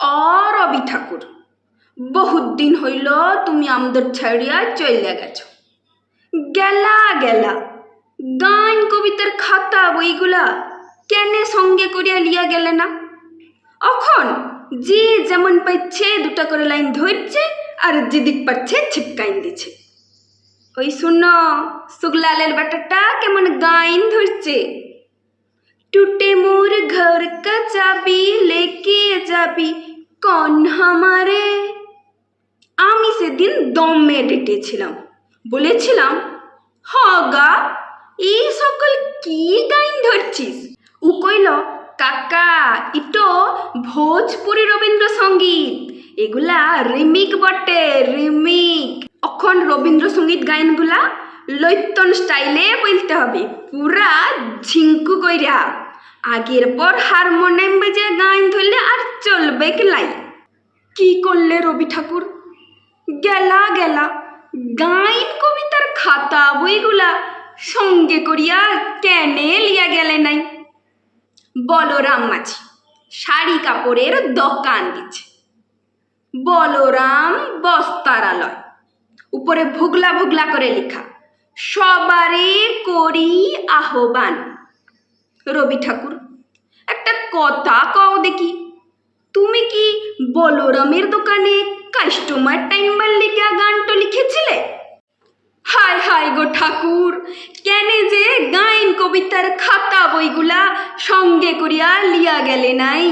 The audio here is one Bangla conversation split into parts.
অ রবি ঠাকুর, বহুত দিন হইল তুমি আমাদের ছাড়িয়া চলে গেছ। গেলা গেলা, গান কবিতার খাতা বইগুলা কেনে সঙ্গে করিয়া লিয়া গেলে না? অখন যে যেমন পাইছে দুটা করে লাইন ধরছে আর যেদিক পাচ্ছে ছিপকাইন দিছে। ওই শুনো, সুগলালের ব্যাটাটা কেমন গাইন ধরছে। टूटे मोर घर का चाबी लेके যাবি কন হামারে আমি সেদিন দমে ডেটেছিলাম বলেছিলাম হগা এই সকল কি গাইন ধরছিস ও কইল কাকা ইটো ভোজপুরি রবীন্দ্রসঙ্গীত এগুলা রিমিক বটে রিমিক অখন রবীন্দ্রসঙ্গীত গায়নগুলা লৈতন স্টাইলে বলতে হবে পুরা ঝিঙ্কু কইরা আগের পর হারমোনিয়াম বেজে গান ধরলে আর চলবে লাই কি করলে রবি ঠাকুর? গেলা গেলা, গাইন কবিতার খাতা বইগুলা, সঙ্গে করিয়া কেনে লিয়া গেলে নাই। বলরাম মাঝি, শাড়ি কাপড়ের দোকান দিচ্ছে বলরাম বস্তারালয়, উপরে ভুগলা ভুগলা করে লেখা, সবারে করি আহ্বান। রবি ঠাকুর কথা কও দেখি। তুমি কি বলরামের দোকানে কাস্টমার টাইমবার লিখা গানটা লিখেছিলে? হায় হায় গো ঠাকুর, কেনে যে গাইন কবিতার খাতা বইগুলা সঙ্গে করিয়া লিয়া গেলে নাই?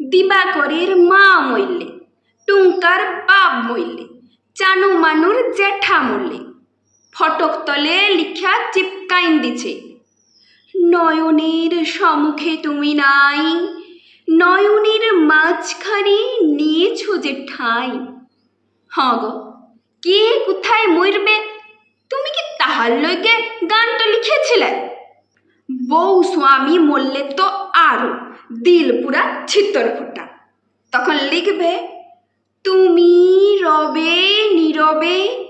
দিবাকরের মা মইলে, টুঙ্কার বাপ মইলে চানু মানুর জ্যাঠা মরলে ফটক তলে লিখা চিপকাইন দিছে। নয়নের সম্মুখে তুমি নাই। নয়নের মাঝখানে নিয়েছো যে ঠাই। হ্যাঁ গো, কে কোথায় মরবে? তুমি কি তাহার লইকে গানটা লিখেছিলে? বউ স্বামী মরলে তো আরও দিল পুরা ছিত্তর ফোটা। তখন লিখবে, তুমি রবে নীরবে,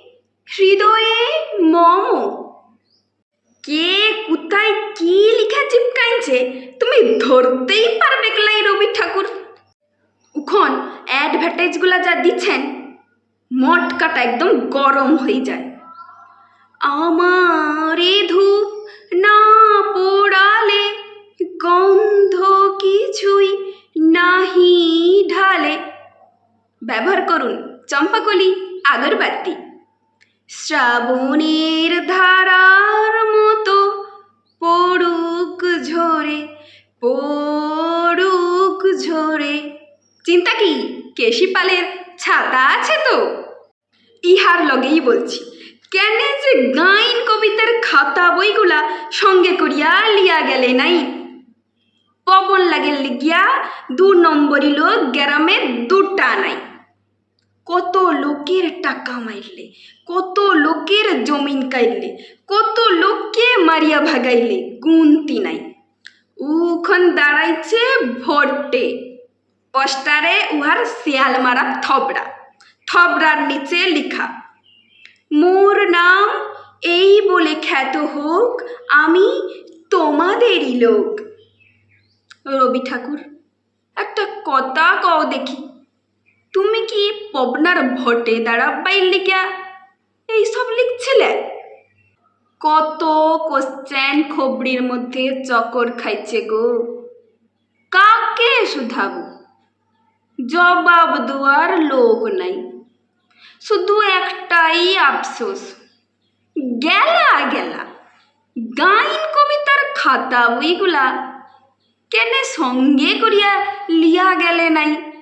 হৃদয়ে মম কে কোথায় কি লিখা চিপকাইছে তুমি ধরতেই পারবে ক্লাই রবি ঠাকুর। উখন অ্যাডভার্টাইজগুলা যা দিচ্ছেন, মটকাটা একদম গরম হয়ে যায়। আমারে ধূপ না পোড়ালে গন্ধ কিছুই নাহি ঢালে। ব্যবহার করুন, চম্পাকলি, আগরবাতি। শ্রাবণের ধারার পড়ুক ঝরে পড়ুক ঝরে। চিন্তা কি? কেশি পালের ছাতা আছে তো? ইহার লগেই বলছি, কেন যে গাইন কবিতার খাতা বইগুলা সঙ্গে করিয়া লিয়া গেলে নাই? পবন লাগে লিগিয়া দু নম্বরই লোক গ্রামে দুটা নাই। কত লোকের টাকা মারলে কত লোকের জমিন কাইলে, কত লোককে মারিয়া ভাগাইলে, গুনতি নাই। উখন দাঁড়াইছে ভোটে পোস্টারে উহার শিয়াল মারা থবড়া, থবড়ার নিচে লিখা, মোর নাম এই বলে খ্যাত হোক, আমি তোমাদেরই লোক। রবি ঠাকুর, একটা কথা কও দেখি, তুমি কি পবনার ভোটে দাঁড়াবাই লিখা এইসব লিখছিলে? কত কোশ্চেন খবরির মধ্যে চকর খাইছে গো। কাকে শুধাবো? জবাব দেওয়ার লোক নাই। শুধু একটাই আফসোস। গেলা গেলা, গাইন কবিতার খাতা বইগুলা কেনে সঙ্গে করিয়া লিয়া গেলে নাই?